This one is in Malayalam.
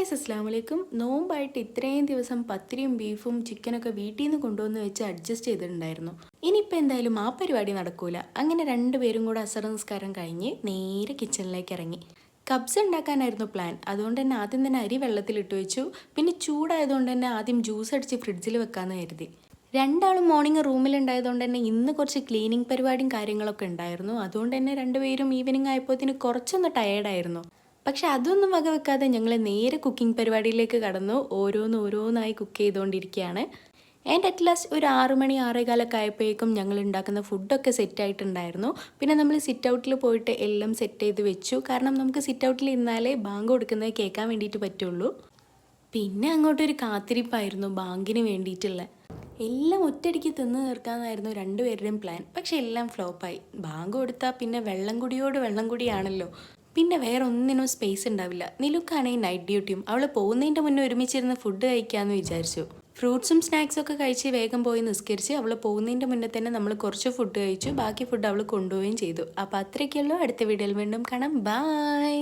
ഗായ്സ് അസ്ലാം വലൈക്കും നോമ്പായിട്ട് ഇത്രയും ദിവസം പത്തിരിയും ബീഫും ചിക്കനൊക്കെ വീട്ടിൽ നിന്ന് കൊണ്ടുവന്ന് വെച്ച് അഡ്ജസ്റ്റ് ചെയ്തിട്ടുണ്ടായിരുന്നു. ഇനിയിപ്പോൾ എന്തായാലും ആ പരിപാടി നടക്കൂല. അങ്ങനെ രണ്ടുപേരും കൂടെ അസർ നിസ്കാരം കഴിഞ്ഞ് നേരെ കിച്ചണിലേക്ക് ഇറങ്ങി. കബ്സ് ഉണ്ടാക്കാനായിരുന്നു പ്ലാൻ അതുകൊണ്ട് തന്നെ ആദ്യം തന്നെ അരി വെള്ളത്തിലിട്ട് വെച്ചു. പിന്നെ ചൂടായതുകൊണ്ട് തന്നെ ആദ്യം ജ്യൂസ് അടിച്ച് ഫ്രിഡ്ജിൽ വെക്കാമെന്ന് കരുതി. രണ്ടാളും മോർണിംഗ് റൂമിലുണ്ടായതുകൊണ്ട് തന്നെ ഇന്ന് കുറച്ച് ക്ലീനിങ് പരിപാടിയും കാര്യങ്ങളൊക്കെ ഉണ്ടായിരുന്നു. അതുകൊണ്ട് തന്നെ രണ്ടുപേരും ഈവനിങ് ആയപ്പോഴത്തേന് കുറച്ചൊന്ന് ടയേർഡായിരുന്നു പക്ഷെ അതൊന്നും വകവെക്കാതെ ഞങ്ങൾ നേരെ കുക്കിംഗ് പരിപാടിയിലേക്ക് കടന്നു. ഓരോന്ന് ഓരോന്നായി കുക്ക് ചെയ്തുകൊണ്ടിരിക്കുകയാണ് ആൻഡ് അറ്റ് ലാസ്റ്റ് ഒരു ആറു മണി ആറേകാലൊക്കെ ആയപ്പോഴേക്കും ഞങ്ങൾ ഉണ്ടാക്കുന്ന ഫുഡൊക്കെ സെറ്റ് ആയിട്ടുണ്ടായിരുന്നു പിന്നെ നമ്മൾ സിറ്റ് ഔട്ടിൽ പോയിട്ട് എല്ലാം സെറ്റ് ചെയ്ത് വെച്ചു. കാരണം നമുക്ക് സിറ്റ് ഔട്ടിൽ ഇരുന്നാലേ ബാങ്ക് കൊടുക്കുന്നത് കേൾക്കാൻ വേണ്ടിയിട്ട് പറ്റുള്ളൂ. പിന്നെ അങ്ങോട്ടൊരു കാത്തിരിപ്പായിരുന്നു ബാങ്കിന് വേണ്ടിയിട്ടുള്ള. എല്ലാം ഒറ്റയടിക്ക് തിന്ന് തീർക്കാമെന്നായിരുന്നു രണ്ടുപേരുടെയും പ്ലാൻ പക്ഷെ എല്ലാം ഫ്ലോപ്പായി ബാങ്ക് കൊടുത്താൽ പിന്നെ വെള്ളം കുടിയോട് വെള്ളം കുടിയാണല്ലോ. പിന്നെ വേറെ ഒന്നിനും സ്പേസ് ഉണ്ടാവില്ല നിലുക്കാണെങ്കിൽ നൈറ്റ് ഡ്യൂട്ടിയും അവൾ പോകുന്നതിന്റെ മുന്നേ ഒരുമിച്ചിരുന്ന് ഫുഡ് കഴിക്കാമെന്ന് വിചാരിച്ചു. ഫ്രൂട്ട്സും സ്നാക്സും ഒക്കെ കഴിച്ച് വേഗം പോയി നിസ്കരിച്ച് അവൾ പോകുന്നതിന്റെ മുന്നേ തന്നെ നമ്മൾ കുറച്ച് ഫുഡ് കഴിച്ചു. ബാക്കി ഫുഡ് അവൾ കൊണ്ടുപോവുകയും ചെയ്തു. അപ്പോൾ അത്രയ്ക്കുള്ളൂ അടുത്ത വീഡിയോയിൽ വീണ്ടും കാണാം. ബായ്